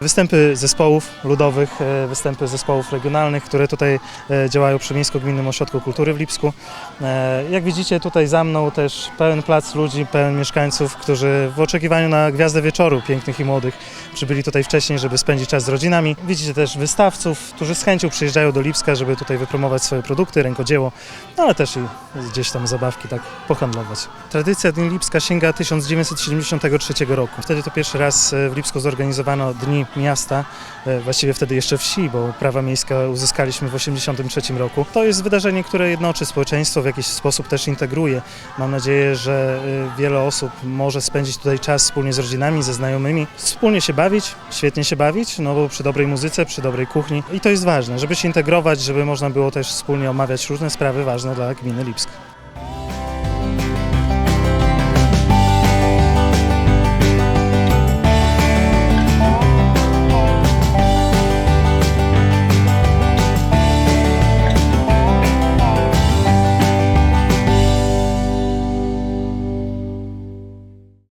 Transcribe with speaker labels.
Speaker 1: Występy zespołów ludowych, e, występy zespołów regionalnych, które tutaj e, działają przy Miejsko-Gminnym Ośrodku Kultury w Lipsku. E, Jak widzicie tutaj za mną też pełen plac ludzi, pełen mieszkańców, którzy w oczekiwaniu na gwiazdę wieczoru pięknych i młodych przybyli tutaj wcześniej, żeby spędzić czas z rodzinami. Widzicie też wystawców, którzy z chęcią przyjeżdżają do Lipska, żeby tutaj wypromować swoje produkty, rękodzieło, no ale też i gdzieś tam zabawki tak pohandlować. Tradycja Dni Lipska sięga 1973 roku. Wtedy to pierwszy raz w Lipsku zorganizowano Dni Miasta, e, właściwie wtedy jeszcze wsi, bo prawa miejskie uzyskaliśmy w 1983 roku. To jest wydarzenie, które jednoczy społeczeństwo, w jakiś sposób też integruje. Mam nadzieję, że e, wiele osób może spędzić tutaj czas wspólnie z rodzinami, ze znajomymi, wspólnie się bawić, świetnie się bawić, no bo przy dobrej muzyce, przy dobrej kuchni i to jest ważne, żeby się integrować, żeby można było też wspólnie omawiać różne sprawy ważne dla gminy Lipsk.